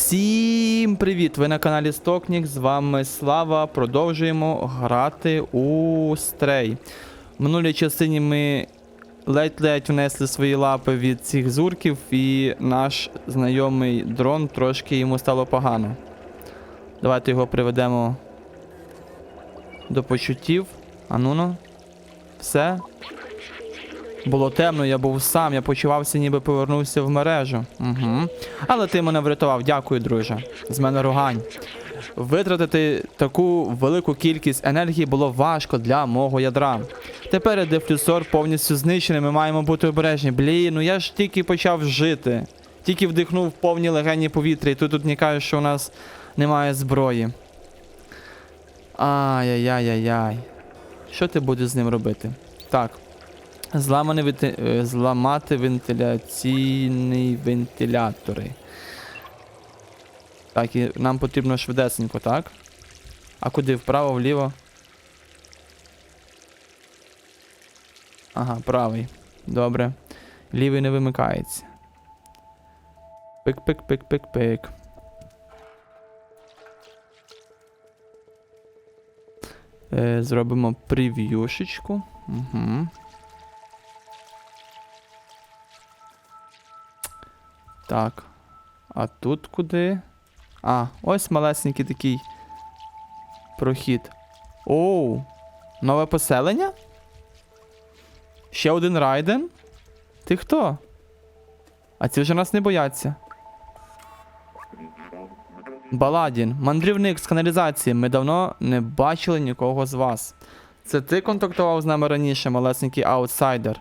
Всім привіт! Ви на каналі Стокнік, з вами Слава. Продовжуємо грати у Стрей. В минулій частині ми ледь-ледь внесли свої лапи від цих зурків, і наш знайомий дрон трошки йому стало погано. Давайте його приведемо до почуттів. Ануно. Все. Було темно, я був сам, я почувався, ніби повернувся в мережу. Угу. Але ти мене врятував, дякую, друже. З мене ругань. Витратити таку велику кількість енергії було важко для мого ядра. Тепер дефлюсор повністю знищений, ми маємо бути обережні. Блін, ну я ж тільки почав жити. Тільки вдихнув повні легені повітря, і тут тут мені кажуть, що у нас немає зброї. Ай-яй-яй-яй-яй. Що ти будеш з ним робити? Так. Зламані венти... е, Зламати вентиляційні вентилятори. Так, і нам потрібно швидесенько, так? А куди? Вправо, вліво? Ага, правий. Добре. Лівий не вимикається. Пик-пик-пик-пик-пик. Е, зробимо прев'юшечку. Угу. Так. А тут куди? А, ось малесенький такий прохід. Оу! Нове поселення? Ще один райден? Ти хто? А ці вже нас не бояться. Баладін, мандрівник з каналізації. Ми давно не бачили нікого з вас. Це ти контактував з нами раніше, малесенький аутсайдер.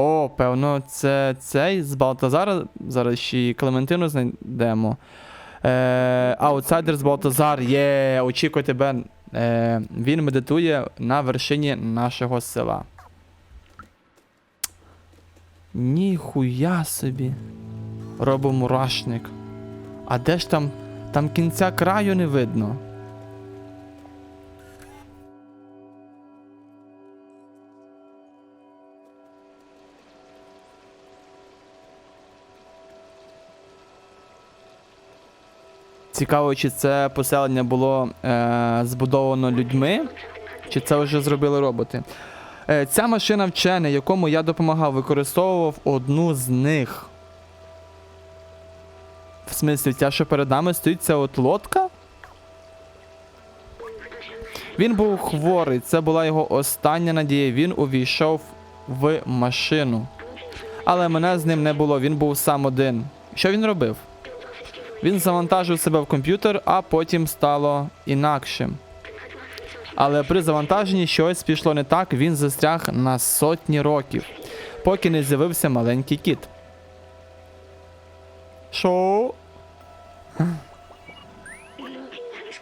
О, певно, це цей з Балтазара. Зараз ще й Клементину знайдемо. Е, аутсайдер з Балтазар. Є, очікуй тебе. Е, він медитує на вершині нашого села. Ніхуя собі. Робомурашник. А де ж там? Там кінця краю не видно. Цікаво, чи це поселення було е, збудовано людьми, чи це вже зробили роботи. Е, ця машина вчений, якому я допомагав, використовував одну з них. В смислі, ця, що перед нами стоїть, це от лодка? Він був хворий, це була його остання надія. Він увійшов в машину. Але мене з ним не було, він був сам один. Що він робив? Він завантажив себе в комп'ютер, а потім стало інакшим. Але при завантаженні щось пішло не так, він застряг на сотні років, поки не з'явився маленький кіт. Що?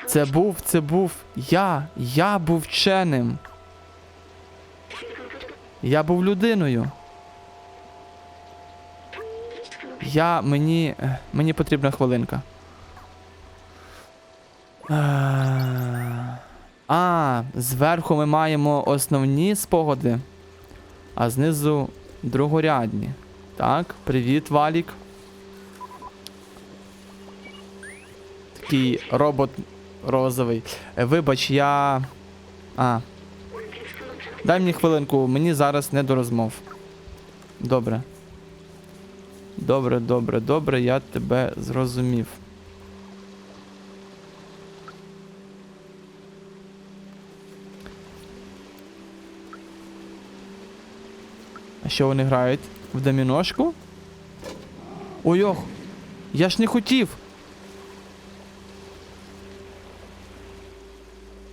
Це був, це був я. Я був вченим. Я був людиною. Я мені. Мені потрібна хвилинка. Е, А, зверху ми маємо основні спогади, а знизу другорядні. Так, привіт, Валік. Такий робот розовий. Е, Вибач, я. А. Дай мені хвилинку, мені зараз не до розмов. Добре. Добре, добре, добре, я тебе зрозумів. А що вони грають? В доміношку? Ой, ох! Я ж не хотів!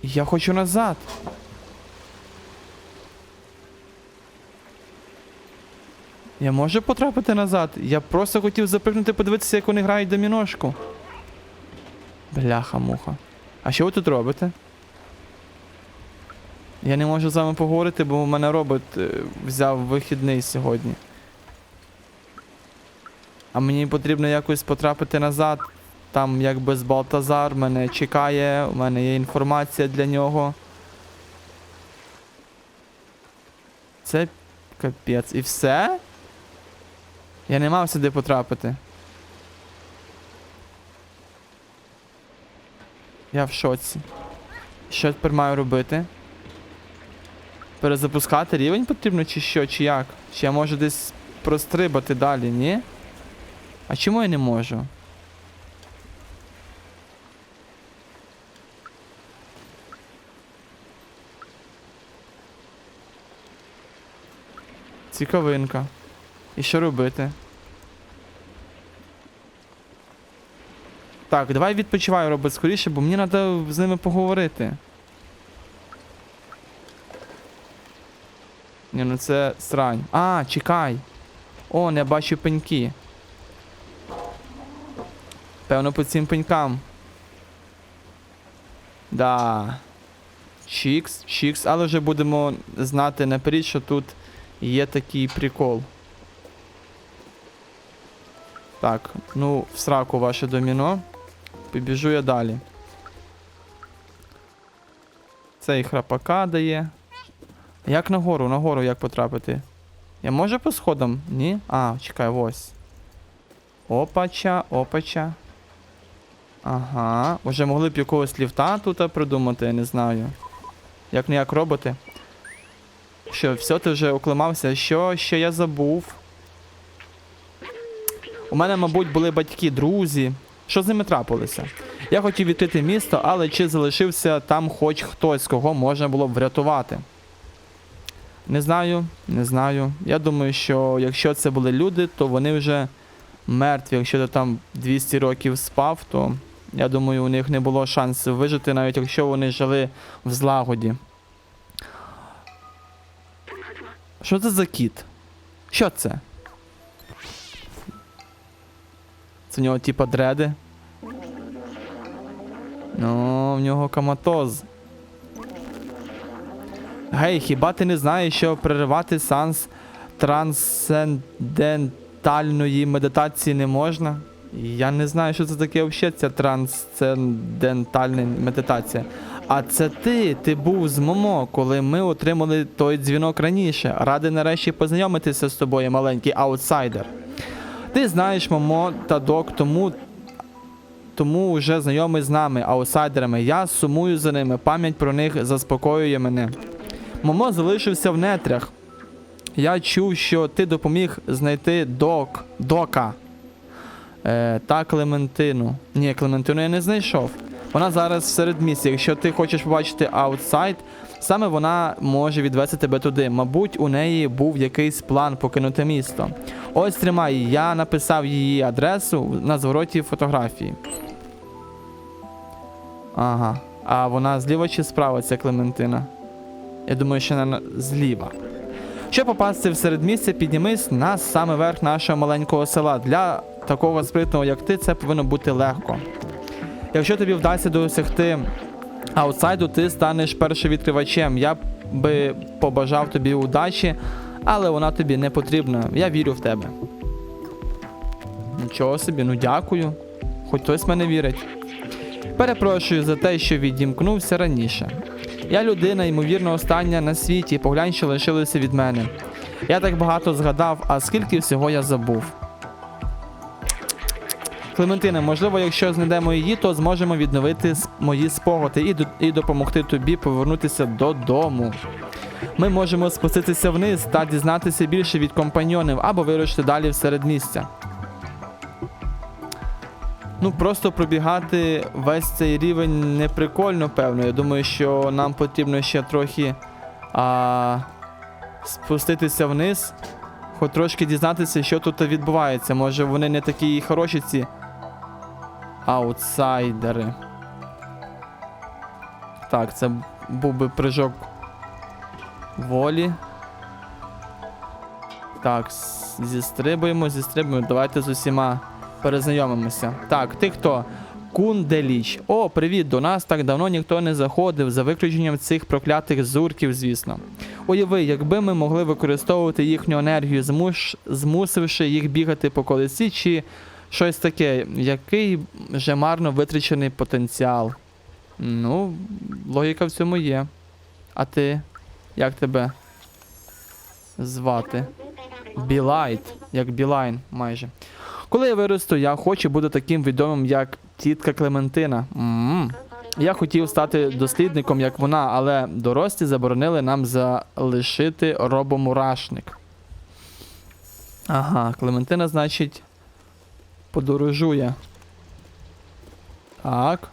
Я хочу назад. Я можу потрапити назад? Я просто хотів запригнути подивитися, як вони грають доміношку. Бляха-муха. А що ви тут робите? Я не можу з вами поговорити, бо у мене робот е, взяв вихідний сьогодні. А мені потрібно якось потрапити назад. Там якби з Балтазар мене чекає, у мене є інформація для нього. Це капець. І все? Я не мав сюди потрапити. Я в шоці. Що тепер маю робити? Перезапускати рівень потрібно, чи що, чи як? Чи я можу десь прострибати далі, ні? А чому я не можу? Цікавинка. І що робити? Так, давай відпочивай, робот, скоріше, бо мені треба з ними поговорити. Ні, ну це срань. А, чекай. О, я бачу пеньки. Певно, по цим пенькам. Да. Чікс, чікс, але вже будемо знати наперед, що тут є такий прикол. Так, ну, в сраку ваше доміно. Побіжу я далі. Цей храпака дає. Як нагору, нагору як потрапити? Я можу по сходам? Ні? А, чекай, ось. Опача, опача. Ага. Уже могли б якогось ліфта тут придумати, я не знаю. Як не як роботи. Що, все, ти вже оклимався? Що ще я забув? У мене, мабуть, були батьки, друзі. Що з ними трапилося? Я хотів відкрити місто, але чи залишився там хоч хтось, кого можна було б врятувати? Не знаю, не знаю. Я думаю, що якщо це були люди, то вони вже мертві. Якщо ти там 200 років спав, то я думаю, у них не було шансу вижити, навіть якщо вони жили в злагоді. Що це за кіт? Що це? Це в нього типа дреди. Ну, в нього коматоз. Гей, хіба ти не знаєш, що переривати санс трансцендентальної медитації не можна? Я не знаю, що це таке взагалі, ця трансцендентальна медитація. А це ти, ти був з Момо, коли ми отримали той дзвінок раніше. Радий нарешті познайомитися з тобою, маленький аутсайдер. Ти знаєш Момо та Док, тому тому вже знайомий з нами, аутсайдерами. Я сумую за ними, пам'ять про них заспокоює мене. Момо залишився в нетрях. Я чув, що ти допоміг знайти док, дока е, та Клементину. Ні, Клементину я не знайшов. Вона зараз в середмісті. Якщо ти хочеш побачити аутсайд, саме вона може відвести тебе туди. Мабуть, у неї був якийсь план покинути місто. Ось тримай, я написав її адресу на звороті фотографії. Ага. А вона зліва чи справа, ця Клементина? Я думаю, що вона зліва. Щоб попасти в середмістя, піднімись на саме верх нашого маленького села. Для такого спритного, як ти, це повинно бути легко. Якщо тобі вдасться досягти аутсайду, ти станеш першовідкривачем. Я би побажав тобі удачі, але вона тобі не потрібна. Я вірю в тебе. Нічого собі, ну дякую. Хоч хтось мене вірить. Перепрошую за те, що відімкнувся раніше. Я людина, ймовірно, остання на світі, поглянь, що лишилося від мене. Я так багато згадав, а скільки всього я забув. Клементина, можливо, якщо знайдемо її, то зможемо відновити мої спогади і, і допомогти тобі повернутися додому. Ми можемо спуститися вниз та дізнатися більше від компаньйонів або вирушити далі в середмістя. Ну, просто пробігати весь цей рівень не прикольно, певно. Я думаю, що нам потрібно ще трохи а, спуститися вниз, хоч трошки дізнатися, що тут відбувається. Може вони не такі хороші ці аутсайдери. Так, це був би прыжок волі. Так, зістрибуємо, зістрибуємо. Давайте з усіма перезнайомимося. Так, ти хто? Кунделіч. О, привіт! До нас так давно ніхто не заходив, за виключенням цих проклятих зурків, звісно. Уяви, якби ми могли використовувати їхню енергію, змуш... змусивши їх бігати по колесі, чи щось таке, який вже марно витрачений потенціал. Ну, логіка в цьому є. А ти? Як тебе звати? Білайт, як Білайн, майже. Коли я виросту, я хочу бути таким відомим, як тітка Клементина. м Я хотів стати дослідником, як вона, але дорослі заборонили нам залишити робомурашник. Ага, Клементина, значить, подорожує. Так.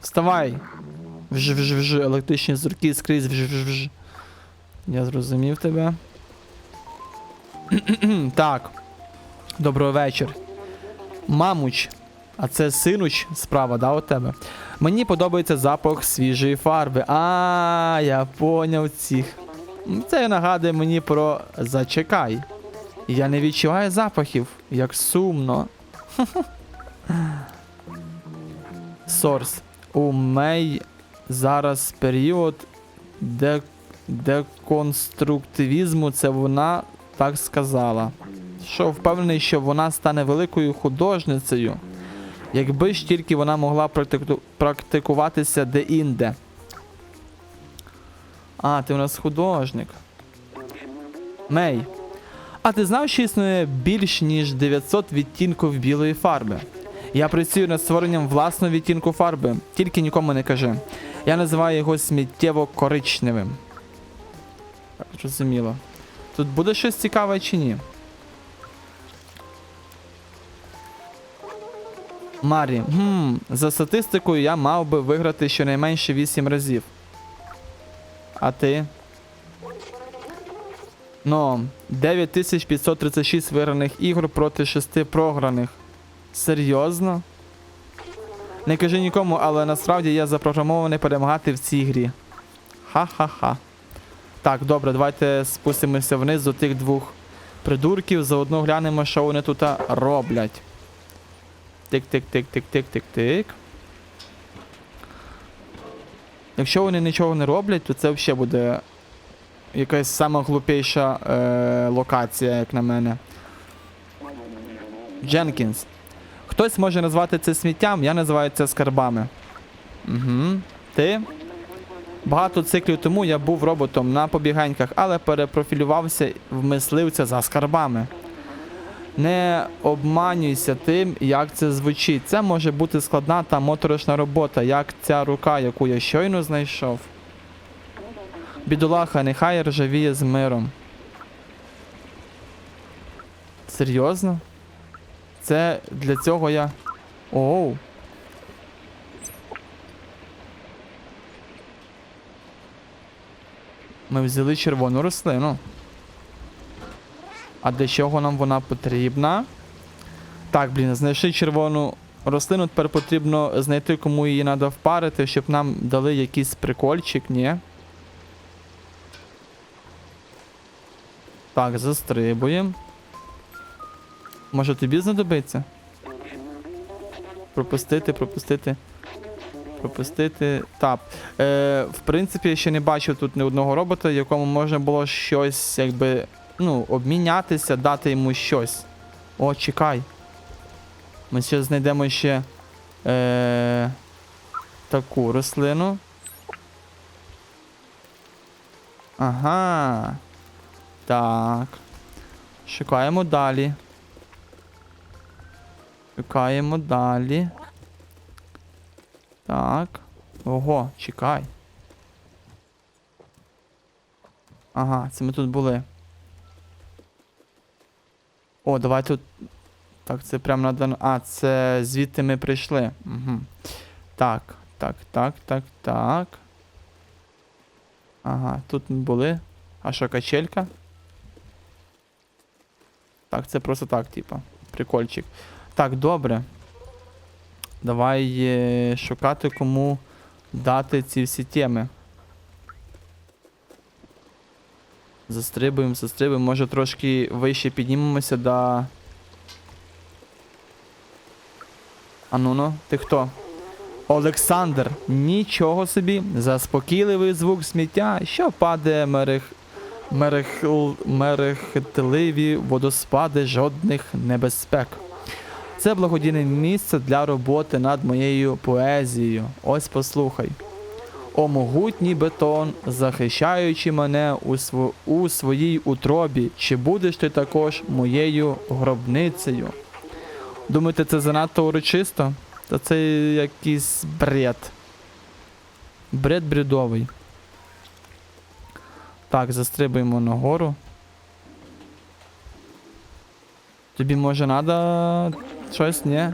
Вставай! Вж, вж, вж, електричні зірки скрізь вж, вж, вж. Я зрозумів тебе. так. Доброго вечір. Мамуч, а це синуч справа, да, у тебе? Мені подобається запах свіжої фарби. А, я поняв цих. Це нагадує мені про зачекай. Я не відчуваю запахів, як сумно. Сорс. У Мей зараз період де... деконструктивізму, це вона так сказала. Що впевнений, що вона стане великою художницею, якби ж тільки вона могла практику... практикуватися де-інде. А, ти у нас художник. Мей. А ти знав, що існує більш ніж 900 відтінків білої фарби? Я працюю над створенням власного відтінку фарби, тільки нікому не кажи. Я називаю його сміттєво коричневим. Зрозуміло. Тут буде щось цікаве чи ні? Марі, хм, за статистикою я мав би виграти щонайменше 8 разів. А ти? Ну, 9536 виграних ігор проти 6 програних. Серйозно? Не кажи нікому, але насправді я запрограмований перемагати в цій грі. Ха-ха-ха. Так, добре, давайте спустимося вниз до тих двох придурків. Заодно глянемо, що вони тут роблять. Тик-тик-тик-тик-тик-тик-тик. Якщо вони нічого не роблять, то це взагалі буде якась сама глупейша е, локація, як на мене. Дженкінс. Хтось може назвати це сміттям, я називаю це скарбами. Угу. Ти? Багато циклів тому я був роботом на побіганьках, але перепрофілювався в мисливця за скарбами. Не обманюйся тим, як це звучить. Це може бути складна та моторошна робота, як ця рука, яку я щойно знайшов. Бідолаха, нехай ржавіє з миром. Серйозно? Це для цього я. Оу. Ми взяли червону рослину. А для чого нам вона потрібна? Так, блін, знайшли червону рослину, тепер потрібно знайти, кому її треба впарити, щоб нам дали якийсь прикольчик, ні? Так, застрибуємо. Може тобі знадобиться? Пропустити, пропустити. Пропустити. Так. Е, в принципі, я ще не бачив тут ні одного робота, якому можна було щось, якби, ну, обмінятися, дати йому щось. О, чекай. Ми ще знайдемо ще е, таку рослину. Ага. Так. Шукаємо далі. Шукаємо далі. Так. Ого, чекай. Ага, це ми тут були. О, давай тут. Так, це прямо надо. А, це звідти ми прийшли. Угу. Так, так, так, так, так. Ага, тут ми були. А що, качелька? Так, це просто так, типа. Прикольчик. Так, добре. Давай е, шукати кому дати ці всі теми. Застрибуємо, застрибуємо. Може трошки вище піднімемося до. А ну ну, ти хто? Олександр, нічого собі, заспокійливий звук сміття, що падає мерех... Мерех... мерехтливі водоспади жодних небезпек. Це благодійне місце для роботи над моєю поезією. Ось послухай. О могутній бетон, захищаючи мене у, сво... у своїй утробі, чи будеш ти також моєю гробницею? Думаєте, це занадто урочисто? Та це якийсь бред. Бред бредовий. Так, застрибуємо нагору. Тобі може надо щось, ні?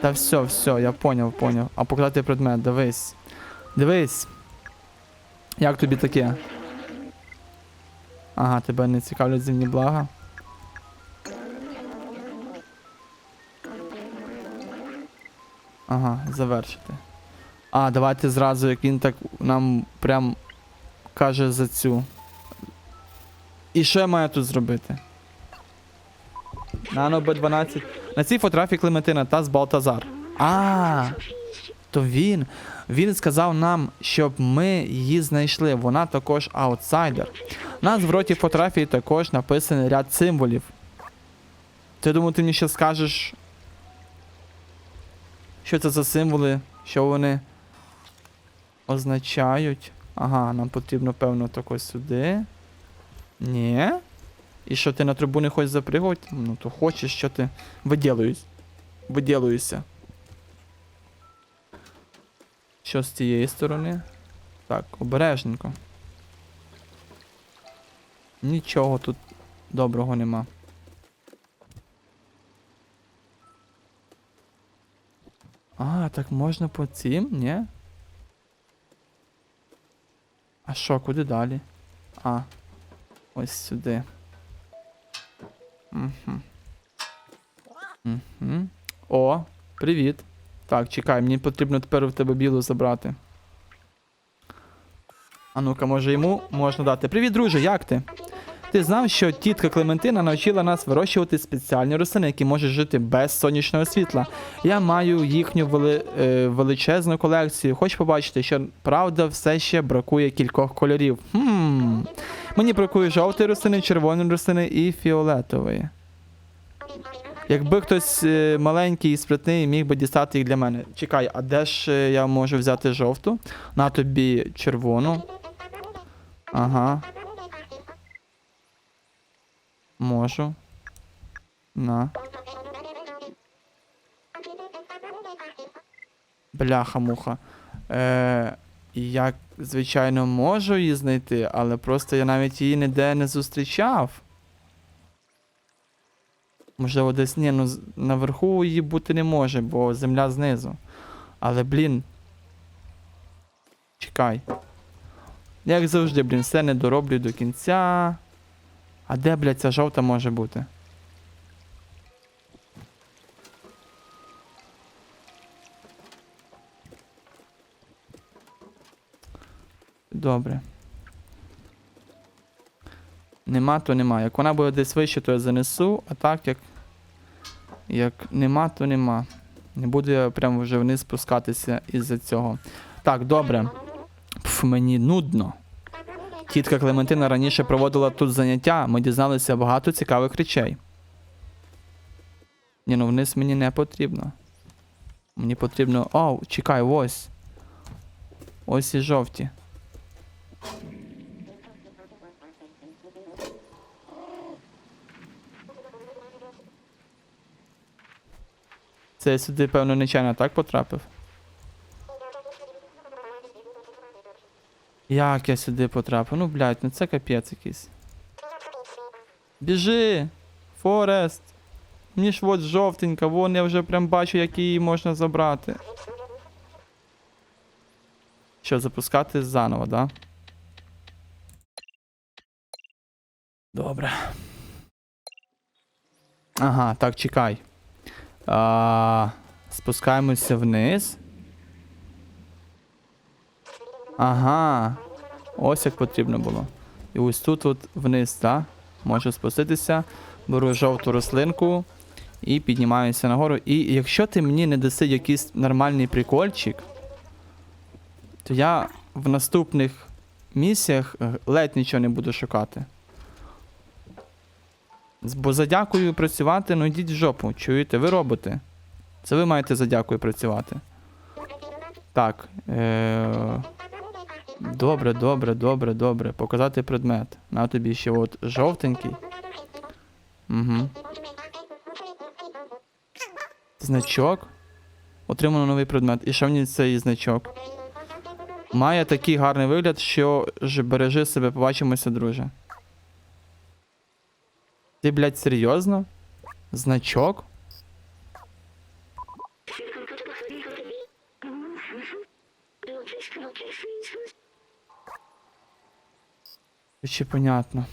Та все, все, я поняв, поняв. А показати предмет, дивись. Дивись. Як тобі таке? Ага, тебе не цікавлять земні блага. Ага, завершити. А, давайте зразу, як він так нам прям каже за цю. І що я маю тут зробити? Нано Б12. На цій фотографії Клементина та з Балтазар. А, то він. Він сказав нам, щоб ми її знайшли. Вона також аутсайдер. На звороті фотографії також написаний ряд символів. Ти думаю, ти мені ще скажеш, що це за символи, що вони означають. Ага, нам потрібно, певно, тако сюди. Ні. І що ти на трубу не хочеш запригувати? Ну то хочеш, що ти виділуєш. Виділуєшся. Що з цієї сторони? Так, обережненько. Нічого тут доброго нема. А, так можна по цим, ні? А що, куди далі? А, ось сюди. Угу. Угу. О, привіт. Так, чекай, мені потрібно тепер в тебе білу забрати. А ну-ка, може йому можна дати. Привіт, друже, як ти? Ти знав, що тітка Клементина навчила нас вирощувати спеціальні рослини, які можуть жити без сонячного світла. Я маю їхню вели... е, величезну колекцію. Хочу побачити, що правда все ще бракує кількох кольорів. Хм. Мені бракує жовтої рослини, червоної рослини і фіолетової. Якби хтось е, маленький і спритний міг би дістати їх для мене. Чекай, а де ж е, я можу взяти жовту? На тобі червону. Ага. Можу. На. Бляха-муха. Е, я, звичайно, можу її знайти, але просто я навіть її ніде не зустрічав. Можливо, десь ні, ну наверху її бути не може, бо земля знизу. Але, блін. Чекай. Як завжди, блін, все не дороблю до кінця. А де, блядь, ця жовта може бути? Добре. Нема, то нема. Як вона буде десь вище, то я занесу, а так як. Як нема, то нема. Не буду я прямо вже вниз спускатися із-за цього. Так, добре. Пф, мені нудно. Тітка Клементина раніше проводила тут заняття, ми дізналися багато цікавих речей. Ні, ну вниз мені не потрібно. Мені потрібно. О, чекай, ось. Ось і жовті. Це сюди, певно, нечайно так потрапив. Як я сюди потрапив? Ну, блядь, ну це капець якийсь. Біжи! Форест! Мені ж от жовтенька, вон я вже прям бачу, як її можна забрати. Що, запускати заново, да? Добре. Ага, так, чекай. А, спускаємося вниз. Ага. Ось як потрібно було. І ось тут от вниз, так? Можу спуститися, беру жовту рослинку і піднімаюся нагору. І якщо ти мені не даси якийсь нормальний прикольчик, то я в наступних місіях е, ледь нічого не буду шукати. Бо за дякую працювати, ну йдіть в жопу. Чуєте, ви робите. Це ви маєте за дякую працювати. Так. Е- Добре, добре, добре, добре. Показати предмет. На тобі ще от жовтенький. Угу. Значок. Отримано новий предмет. І що мені цей значок? Має такий гарний вигляд, що ж бережи себе, побачимося, друже. Ти, блядь, серйозно? Значок? Ще понятно.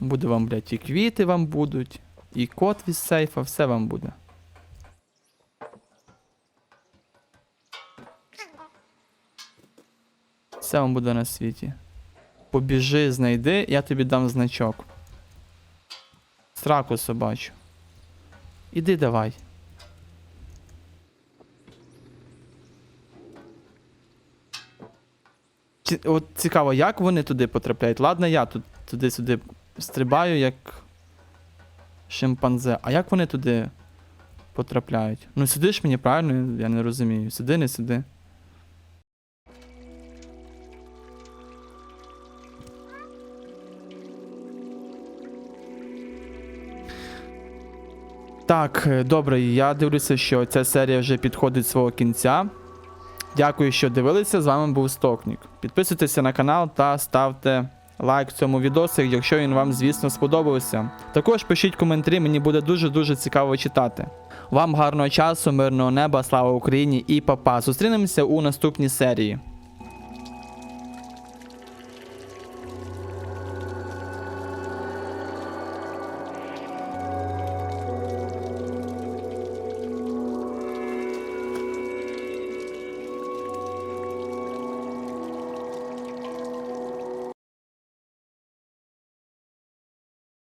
Буде вам, блядь, і квіти вам будуть, і код від сейфа, все вам буде. Все вам буде на світі. Побіжи, знайди, я тобі дам значок. Сраку собачу. Іди давай. От цікаво, як вони туди потрапляють? Ладно, я тут туди-сюди стрибаю, як шимпанзе. А як вони туди потрапляють? Ну сюди ж мені правильно, я не розумію. Сюди, не сюди. Так, добре, я дивлюся, що ця серія вже підходить свого кінця. Дякую, що дивилися. З вами був Стокнік. Підписуйтеся на канал та ставте лайк цьому відосу, якщо він вам, звісно, сподобався. Також пишіть коментарі, мені буде дуже-дуже цікаво читати. Вам гарного часу, мирного неба, слава Україні і папа. Зустрінемося у наступній серії.